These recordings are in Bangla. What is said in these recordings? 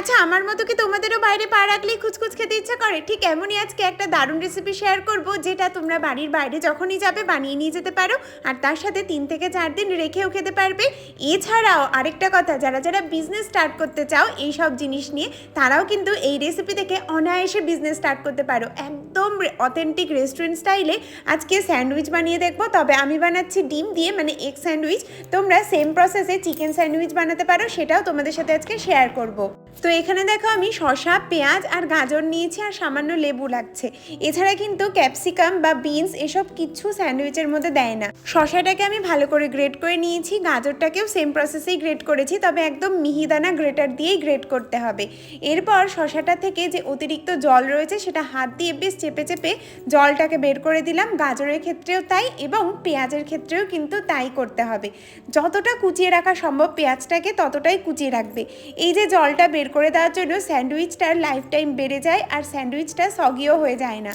আচ্ছা আমার মতো কি তোমাদেরও বাইরে পা রাখলেই খুচখুচ খেতে ইচ্ছা করে? ঠিক এমনই আজকে একটা দারুণ রেসিপি শেয়ার করব, যেটা তোমরা বাড়ির বাইরে যখনই যাবে বানিয়ে নিয়ে যেতে পারো, আর তার সাথে তিন থেকে চার দিন রেখেও খেতে পারবে। এছাড়াও আরেকটা কথা, যারা যারা বিজনেস স্টার্ট করতে চাও এই সব জিনিস নিয়ে, তারাও কিন্তু এই রেসিপি থেকে অনায়াসে বিজনেস স্টার্ট করতে পারো। একদম অথেন্টিক রেস্টুরেন্ট স্টাইলে আজকে স্যান্ডউইচ বানিয়ে দেখব। তবে আমি বানাচ্ছি ডিম দিয়ে মানে এগ স্যান্ডউইচ তোমরা সেম প্রসেসে চিকেন স্যান্ডউইচ বানাতে পারো, সেটাও তোমাদের সাথে আজকে শেয়ার করব। তো এখানে দেখো আমি শসা, পেঁয়াজ আর গাজর নিয়েছি আর সামান্য লেবু লাগছে। এছাড়া কিন্তু ক্যাপসিকাম বা বিনস এসব কিছু স্যান্ডউইচের মধ্যে দেয় না। শসাটাকে আমি ভালো করে গ্রেট করে নিয়েছি, গাজরটাকেও সেম প্রসেসেই গ্রেট করেছি, তবে একদম মিহিদানা গ্রেটার দিয়েই গ্রেট করতে হবে। এরপর শসাটা থেকে যে অতিরিক্ত জল রয়েছে, সেটা হাত দিয়ে বেশ চেপে চেপে জলটাকে বের করে দিলাম। গাজরের ক্ষেত্রেও তাই এবং পেঁয়াজের ক্ষেত্রেও কিন্তু তাই করতে হবে। যতটা কুচিয়ে রাখা সম্ভব পেঁয়াজটাকে ততটাই কুচিয়ে রাখবে। এই যে জলটা বের করে দেওয়ার জন্য স্যান্ডউইচটার লাইফ টাইম বেড়ে যায় আর স্যান্ডউইচটা সগিও হয়ে যায় না।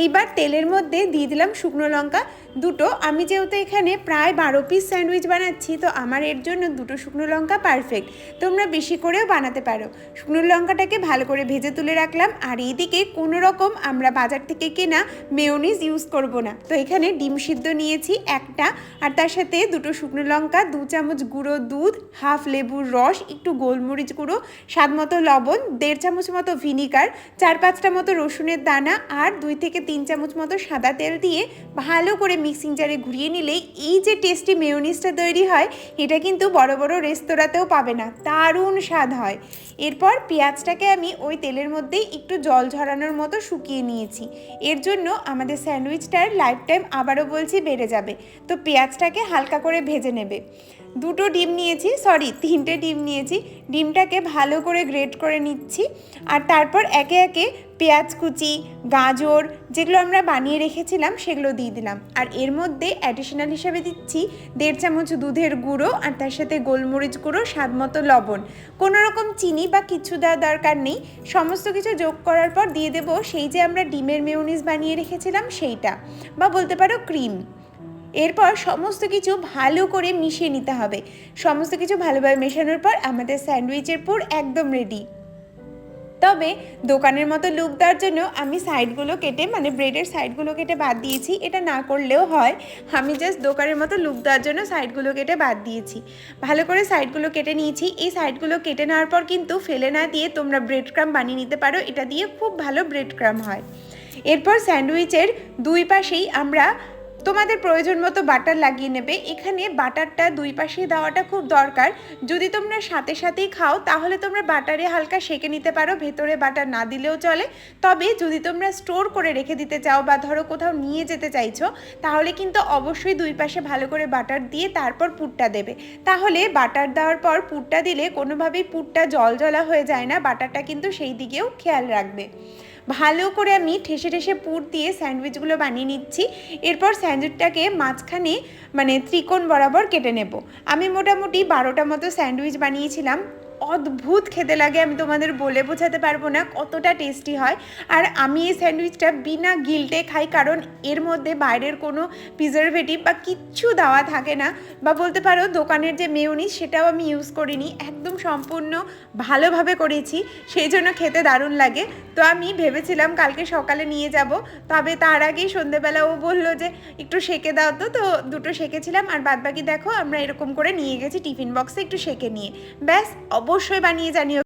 এইবার তেলের মধ্যে দিয়ে দিলাম শুকনো লঙ্কা দুটো। আমি যেহেতু এখানে প্রায় বারো পিস স্যান্ডউইচ বানাচ্ছি, তো আমার এর জন্য দুটো শুকনো লঙ্কা পারফেক্ট তোমরা বেশি করেও বানাতে পারো। শুকনো লঙ্কাটাকে ভালো করে ভেজে তুলে রাখলাম। আর এইদিকে কোনো রকম আমরা বাজার থেকে কেনা মেয়নিজ ইউজ করব না। তো এখানে ডিম সিদ্ধ নিয়েছি একটা। আর তার সাথে দুটো শুকনো লঙ্কা, দু চামচ গুঁড়ো দুধ, হাফ লেবুর রস, একটু গোলমরিচ গুঁড়ো, স্বাদ মতো লবণ, দেড় চামচ মতো ভিনিগার, চার পাঁচটা মতো রসুনের দানা, আর দুই থেকে তিন চামচ মতো সাদা তেল দিয়ে ভালো করে মিক্সিং জারে ঘুরিয়ে নিলেই এই যে টেস্টি মেয়োনিজটা তৈরি হয়, এটা কিন্তু বড় বড় রেস্তোরাঁতেও পাবে না, দারুণ স্বাদ হয়। এরপর পেঁয়াজটাকে আমি ওই তেলের মধ্যেই একটু জল ঝরানোর মতো শুকিয়ে নিয়েছি। এর জন্য আমাদের স্যান্ডউইচটার লাইফ টাইম আবারও বলছি বেড়ে যাবে। তো পেঁয়াজটাকে হালকা করে ভেজে নেবে। দুটো ডিম নিয়েছি সরি তিনটে ডিম নিয়েছি। ডিমটাকে ভালো করে গ্রেট করে নিচ্ছি। আর তারপর একে একে পেঁয়াজ কুচি, গাজর যেগুলো আমরা বানিয়ে রেখেছিলাম সেগুলো দিয়ে দিলাম। আর এর মধ্যে অ্যাডিশনাল হিসেবে দিচ্ছি দেড় চামচ দুধের গুঁড়ো আর তার সাথে গোলমরিচ গুঁড়ো, স্বাদ মতো লবণ। কোনো রকম চিনি বা কিছু দেওয়ার দরকার নেই। সমস্ত কিছু যোগ করার পর দিয়ে দেবো সেই যে আমরা ডিমের মেয়নিজ বানিয়ে রেখেছিলাম সেইটা। বা বলতে পারো ক্রিম এরপর সমস্ত কিছু ভালো করে মিশিয়ে নিতে হবে। সমস্ত কিছু ভালোভাবে মেশানোর পর আমাদের স্যান্ডউইচের পুর একদম রেডি তবে দোকানের মতো লুক দেওয়ার জন্য আমি সাইডগুলো কেটে মানে ব্রেডের সাইডগুলো কেটে বাদ দিয়েছি। এটা না করলেও হয়। আমি জাস্ট দোকানের মতো লুক দেওয়ার জন্য সাইডগুলো কেটে বাদ দিয়েছি। ভালো করে সাইডগুলো কেটে নিয়েছি। এই সাইডগুলো কেটে নেওয়ার পর কিন্তু ফেলে না দিয়ে তোমরা ব্রেড ক্রাম বানিয়ে নিতে পারো। এটা দিয়ে খুব ভালো ব্রেড ক্রাম হয়। এরপর স্যান্ডউইচের দুই পাশেই আমরা তোমাদের প্রয়োজন মতো বাটার লাগিয়ে নেবে। এখানে বাটারটা দুই পাশে দেওয়াটা খুব দরকার। যদি তোমরা সাথে সাথেই খাও, তাহলে তোমরা বাটারে হালকা সেকে নিতে পারো, ভেতরে বাটার না দিলেও চলে। তবে যদি তোমরা স্টোর করে রেখে দিতে চাও বা ধরো কোথাও নিয়ে যেতে চাইছো, তাহলে কিন্তু অবশ্যই দুই পাশে ভালো করে বাটার দিয়ে তারপর পুরটা দেবে। তাহলে বাটার দেওয়ার পর পুরটা দিলে কোনোভাবেই পুরটা জল জলা হয়ে যায় না, বাটারটা কিন্তু সেই দিকেও খেয়াল রাখবে। ভালো করে আমি ঠেসে ঠেসে পুর দিয়ে স্যান্ডউইচগুলো বানিয়ে নিচ্ছি। এরপর স্যান্ডউইচটাকে মাঝখানে মানে ত্রিকোণ বরাবর কেটে নেব। আমি মোটামুটি বারোটা মতো স্যান্ডউইচ বানিয়েছিলাম। অদ্ভুত খেতে লাগে, আমি তোমাদের বলে বোঝাতে পারব না কতটা টেস্টি হয়। আর আমি এই স্যান্ডউইচটা বিনা গিল্টে খাই, কারণ এর মধ্যে বাইরের কোনো প্রিজারভেটিভ বা কিচ্ছু দেওয়া থাকে না। বা বলতে পারো দোকানের যে মেয়নিজ সেটাও আমি ইউজ করিনি, একদম সম্পূর্ণ ভালোভাবে করেছি, সেই জন্য খেতে দারুণ লাগে। তো আমি ভেবেছিলাম কালকে সকালে নিয়ে যাব, তবে তার আগেই সন্ধেবেলা ও বলল যে, একটু সেকে দাও তো। তো দুটো সেকেছিলাম, আর বাদবাকি দেখো, আমরা এরকম করে নিয়ে গেছি টিফিন বক্সে একটু সেকে নিয়ে। ব্যাস অবশ্যই বানিয়ে জানিও।